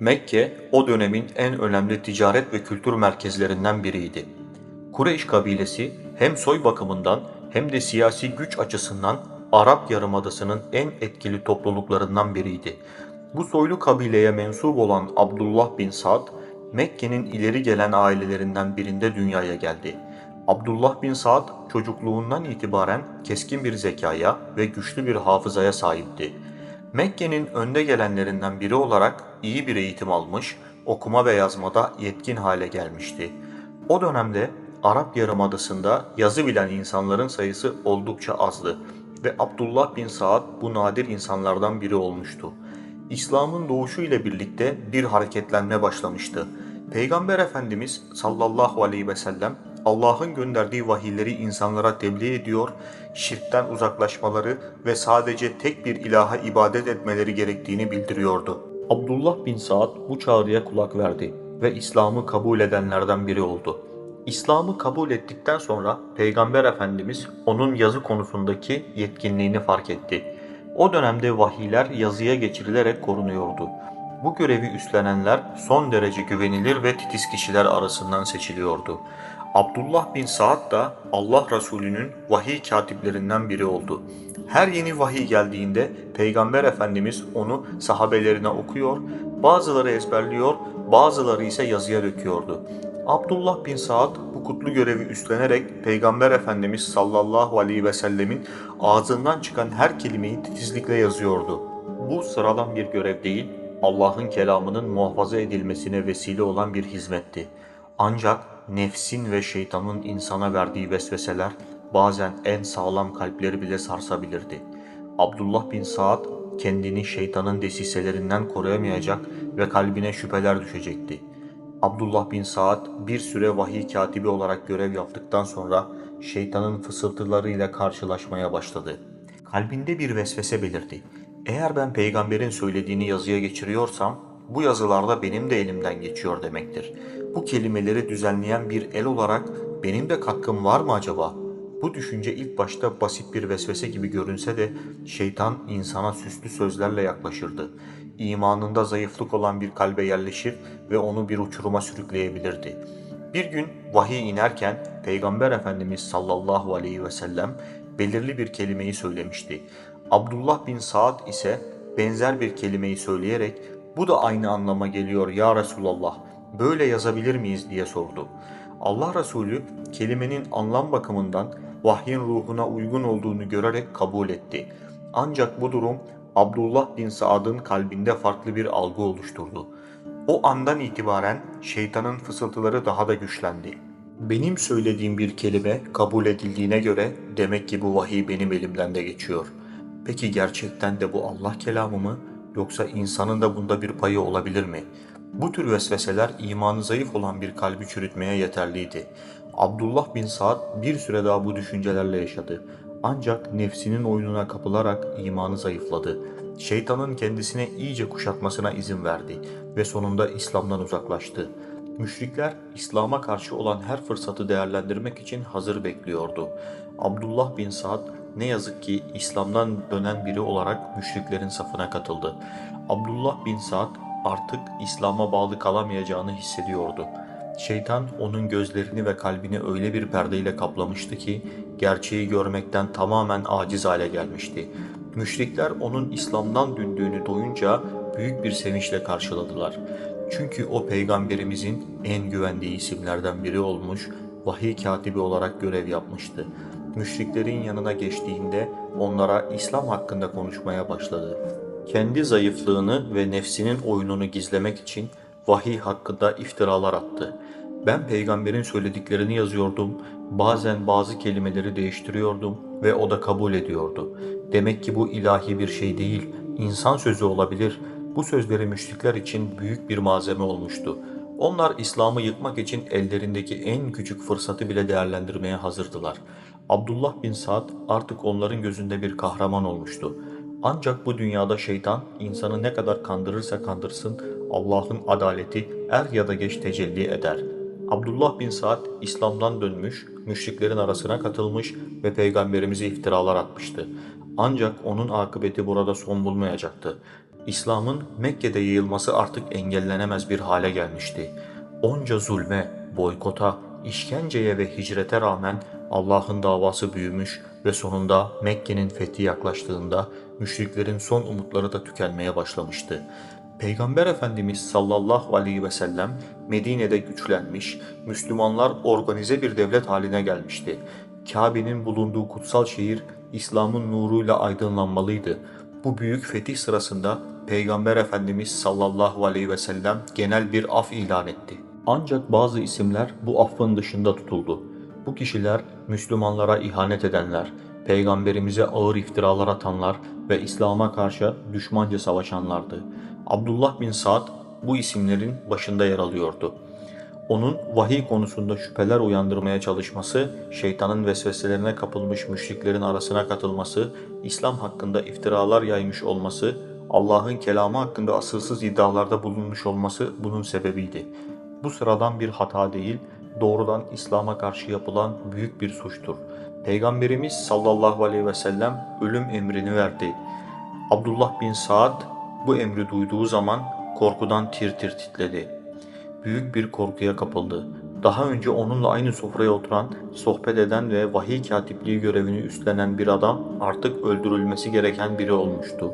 Mekke o dönemin en önemli ticaret ve kültür merkezlerinden biriydi. Kureyş kabilesi hem soy bakımından hem de siyasi güç açısından Arap Yarımadası'nın en etkili topluluklarından biriydi. Bu soylu kabileye mensup olan Abdullah bin Sa'd, Mekke'nin ileri gelen ailelerinden birinde dünyaya geldi. Abdullah bin Sa'd çocukluğundan itibaren keskin bir zekaya ve güçlü bir hafızaya sahipti. Mekke'nin önde gelenlerinden biri olarak iyi bir eğitim almış, okuma ve yazmada yetkin hale gelmişti. O dönemde Arap Yarımadası'nda yazı bilen insanların sayısı oldukça azdı ve Abdullah bin Saad bu nadir insanlardan biri olmuştu. İslam'ın doğuşu ile birlikte bir hareketlenme başlamıştı. Peygamber Efendimiz sallallahu aleyhi ve sellem Allah'ın gönderdiği vahiyleri insanlara tebliğ ediyor, şirkten uzaklaşmaları ve sadece tek bir ilaha ibadet etmeleri gerektiğini bildiriyordu. Abdullah bin Saad bu çağrıya kulak verdi ve İslam'ı kabul edenlerden biri oldu. İslam'ı kabul ettikten sonra Peygamber Efendimiz onun yazı konusundaki yetkinliğini fark etti. O dönemde vahiyler yazıya geçirilerek korunuyordu. Bu görevi üstlenenler son derece güvenilir ve titiz kişiler arasından seçiliyordu. Abdullah bin Saad da Allah Resulü'nün vahiy katiplerinden biri oldu. Her yeni vahiy geldiğinde Peygamber Efendimiz onu sahabelerine okuyor, bazıları ezberliyor, bazıları ise yazıya döküyordu. Abdullah bin Saad bu kutlu görevi üstlenerek Peygamber Efendimiz sallallahu aleyhi ve sellemin ağzından çıkan her kelimeyi titizlikle yazıyordu. Bu sıradan bir görev değil, Allah'ın kelamının muhafaza edilmesine vesile olan bir hizmetti. Ancak nefsin ve şeytanın insana verdiği vesveseler bazen en sağlam kalpleri bile sarsabilirdi. Abdullah bin Saad kendini şeytanın desiselerinden koruyamayacak ve kalbine şüpheler düşecekti. Abdullah bin Saad bir süre vahiy katibi olarak görev yaptıktan sonra şeytanın fısıltılarıyla karşılaşmaya başladı. Kalbinde bir vesvese belirdi. Eğer ben peygamberin söylediğini yazıya geçiriyorsam bu yazılarda benim de elimden geçiyor demektir. Bu kelimeleri düzenleyen bir el olarak benim de katkım var mı acaba? Bu düşünce ilk başta basit bir vesvese gibi görünse de şeytan insana süslü sözlerle yaklaşırdı. İmanında zayıflık olan bir kalbe yerleşir ve onu bir uçuruma sürükleyebilirdi. Bir gün vahiy inerken Peygamber Efendimiz sallallahu aleyhi ve sellem belirli bir kelimeyi söylemişti. Abdullah bin Saad ise benzer bir kelimeyi söyleyerek bu da aynı anlama geliyor ya Resulallah böyle yazabilir miyiz diye sordu. Allah Resulü kelimenin anlam bakımından vahyin ruhuna uygun olduğunu görerek kabul etti. Ancak bu durum Abdullah bin Saad'ın kalbinde farklı bir algı oluşturdu. O andan itibaren şeytanın fısıltıları daha da güçlendi. Benim söylediğim bir kelime kabul edildiğine göre demek ki bu vahiy benim elimden de geçiyor. Peki gerçekten de bu Allah kelamı mı yoksa insanın da bunda bir payı olabilir mi? Bu tür vesveseler imanı zayıf olan bir kalbi çürütmeye yeterliydi. Abdullah bin Saad bir süre daha bu düşüncelerle yaşadı. Ancak nefsinin oyununa kapılarak imanı zayıfladı. Şeytanın kendisine iyice kuşatmasına izin verdi ve sonunda İslam'dan uzaklaştı. Müşrikler İslam'a karşı olan her fırsatı değerlendirmek için hazır bekliyordu. Abdullah bin Saad ne yazık ki İslam'dan dönen biri olarak müşriklerin safına katıldı. Abdullah bin Saad artık İslam'a bağlı kalamayacağını hissediyordu. Şeytan onun gözlerini ve kalbini öyle bir perdeyle kaplamıştı ki gerçeği görmekten tamamen aciz hale gelmişti. Müşrikler onun İslam'dan döndüğünü duyunca büyük bir sevinçle karşıladılar. Çünkü o peygamberimizin en güvendiği isimlerden biri olmuş, vahiy katibi olarak görev yapmıştı. Müşriklerin yanına geçtiğinde onlara İslam hakkında konuşmaya başladı. Kendi zayıflığını ve nefsinin oyununu gizlemek için vahiy hakkında iftiralar attı. Ben peygamberin söylediklerini yazıyordum, bazen bazı kelimeleri değiştiriyordum ve o da kabul ediyordu. Demek ki bu ilahi bir şey değil, insan sözü olabilir. Bu sözleri müşrikler için büyük bir malzeme olmuştu. Onlar İslam'ı yıkmak için ellerindeki en küçük fırsatı bile değerlendirmeye hazırdılar. Abdullah bin Saad artık onların gözünde bir kahraman olmuştu. Ancak bu dünyada şeytan insanı ne kadar kandırırsa kandırsın Allah'ın adaleti er ya da geç tecelli eder. Abdullah bin Saad İslam'dan dönmüş, müşriklerin arasına katılmış ve peygamberimize iftiralar atmıştı. Ancak onun akıbeti burada son bulmayacaktı. İslam'ın Mekke'de yayılması artık engellenemez bir hale gelmişti. Onca zulme, boykota, işkenceye ve hicrete rağmen Allah'ın davası büyümüş ve sonunda Mekke'nin fethi yaklaştığında müşriklerin son umutları da tükenmeye başlamıştı. Peygamber Efendimiz sallallahu aleyhi ve sellem Medine'de güçlenmiş, Müslümanlar organize bir devlet haline gelmişti. Kabe'nin bulunduğu kutsal şehir İslam'ın nuruyla aydınlanmalıydı. Bu büyük fetih sırasında Peygamber Efendimiz sallallahu aleyhi ve sellem genel bir af ilan etti. Ancak bazı isimler bu affın dışında tutuldu. Bu kişiler Müslümanlara ihanet edenler, peygamberimize ağır iftiralar atanlar ve İslam'a karşı düşmanca savaşanlardı. Abdullah bin Saad bu isimlerin başında yer alıyordu. Onun vahiy konusunda şüpheler uyandırmaya çalışması, şeytanın vesveselerine kapılmış müşriklerin arasına katılması, İslam hakkında iftiralar yaymış olması, Allah'ın kelamı hakkında asılsız iddialarda bulunmuş olması bunun sebebiydi. Bu sıradan bir hata değil, doğrudan İslam'a karşı yapılan büyük bir suçtur. Peygamberimiz sallallahu aleyhi ve sellem ölüm emrini verdi. Abdullah bin Saad bu emri duyduğu zaman korkudan tir tir titredi. Büyük bir korkuya kapıldı. Daha önce onunla aynı sofraya oturan, sohbet eden ve vahiy katipliği görevini üstlenen bir adam artık öldürülmesi gereken biri olmuştu.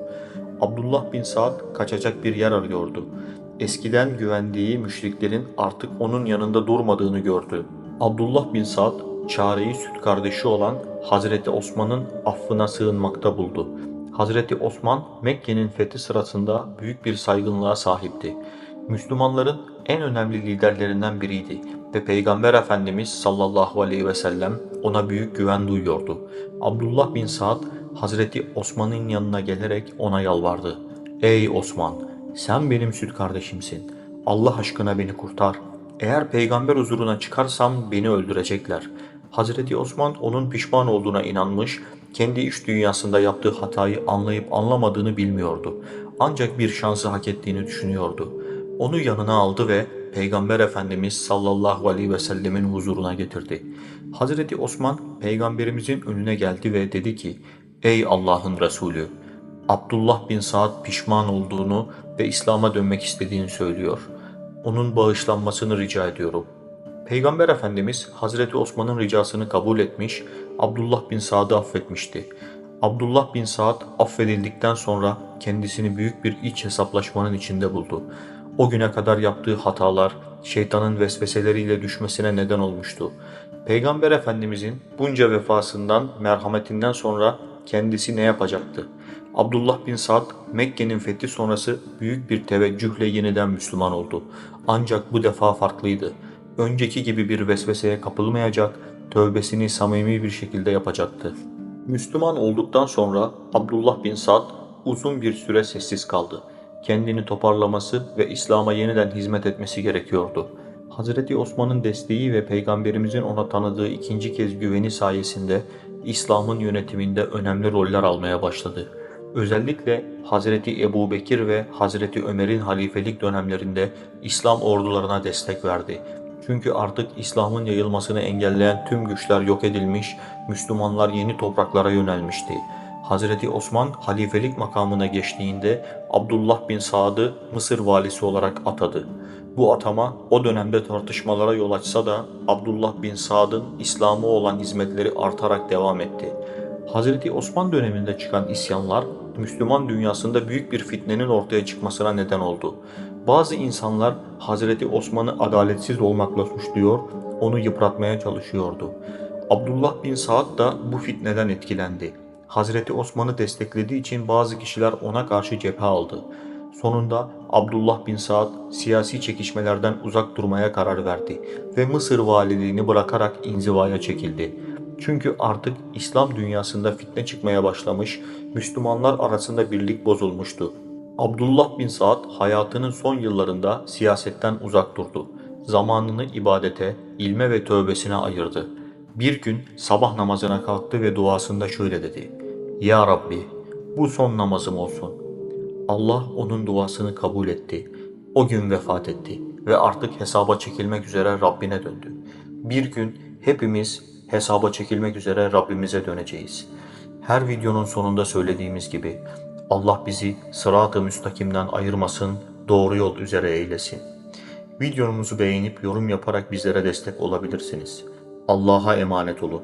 Abdullah bin Saad kaçacak bir yer arıyordu. Eskiden güvendiği müşriklerin artık onun yanında durmadığını gördü. Abdullah bin Saad çareyi süt kardeşi olan Hazreti Osman'ın affına sığınmakta buldu. Hazreti Osman Mekke'nin fethi sırasında büyük bir saygınlığa sahipti. Müslümanların en önemli liderlerinden biriydi ve Peygamber Efendimiz sallallahu aleyhi ve sellem ona büyük güven duyuyordu. Abdullah bin Saad Hazreti Osman'ın yanına gelerek ona yalvardı. Ey Osman! Sen benim süt kardeşimsin. Allah aşkına beni kurtar. Eğer peygamber huzuruna çıkarsam beni öldürecekler. Hazreti Osman onun pişman olduğuna inanmış, kendi iç dünyasında yaptığı hatayı anlayıp anlamadığını bilmiyordu. Ancak bir şansı hak ettiğini düşünüyordu. Onu yanına aldı ve Peygamber Efendimiz sallallahu aleyhi ve sellemin huzuruna getirdi. Hazreti Osman peygamberimizin önüne geldi ve dedi ki Ey Allah'ın Resulü! Abdullah bin Saad pişman olduğunu ve İslam'a dönmek istediğini söylüyor. Onun bağışlanmasını rica ediyorum. Peygamber Efendimiz Hazreti Osman'ın ricasını kabul etmiş, Abdullah bin Saad'ı affetmişti. Abdullah bin Saad affedildikten sonra kendisini büyük bir iç hesaplaşmanın içinde buldu. O güne kadar yaptığı hatalar şeytanın vesveseleriyle düşmesine neden olmuştu. Peygamber Efendimizin bunca vefasından, merhametinden sonra kendisi ne yapacaktı? Abdullah bin Saad Mekke'nin fethi sonrası büyük bir teveccühle yeniden Müslüman oldu. Ancak bu defa farklıydı. Önceki gibi bir vesveseye kapılmayacak, tövbesini samimi bir şekilde yapacaktı. Müslüman olduktan sonra Abdullah bin Saad uzun bir süre sessiz kaldı. Kendini toparlaması ve İslam'a yeniden hizmet etmesi gerekiyordu. Hazreti Osman'ın desteği ve Peygamberimizin ona tanıdığı ikinci kez güveni sayesinde İslam'ın yönetiminde önemli roller almaya başladı. Özellikle Hazreti Ebu Bekir ve Hazreti Ömer'in halifelik dönemlerinde İslam ordularına destek verdi. Çünkü artık İslam'ın yayılmasını engelleyen tüm güçler yok edilmiş, Müslümanlar yeni topraklara yönelmişti. Hazreti Osman halifelik makamına geçtiğinde Abdullah bin Saad'ı Mısır valisi olarak atadı. Bu atama o dönemde tartışmalara yol açsa da Abdullah bin Saad'ın İslam'a olan hizmetleri artarak devam etti. Hazreti Osman döneminde çıkan isyanlar Müslüman dünyasında büyük bir fitnenin ortaya çıkmasına neden oldu. Bazı insanlar Hazreti Osman'ı adaletsiz olmakla suçluyor, onu yıpratmaya çalışıyordu. Abdullah bin Saad da bu fitneden etkilendi. Hazreti Osman'ı desteklediği için bazı kişiler ona karşı cephe aldı. Sonunda Abdullah bin Saad siyasi çekişmelerden uzak durmaya karar verdi ve Mısır valiliğini bırakarak inzivaya çekildi. Çünkü artık İslam dünyasında fitne çıkmaya başlamış, Müslümanlar arasında birlik bozulmuştu. Abdullah bin Saad hayatının son yıllarında siyasetten uzak durdu. Zamanını ibadete, ilme ve tövbesine ayırdı. Bir gün sabah namazına kalktı ve duasında şöyle dedi. Ya Rabbi bu son namazım olsun. Allah onun duasını kabul etti. O gün vefat etti ve artık hesaba çekilmek üzere Rabbine döndü. Bir gün hepimiz hesaba çekilmek üzere Rabbimize döneceğiz. Her videonun sonunda söylediğimiz gibi Allah bizi sırat-ı müstakimden ayırmasın, doğru yol üzere eylesin. Videomuzu beğenip yorum yaparak bizlere destek olabilirsiniz. Allah'a emanet olun.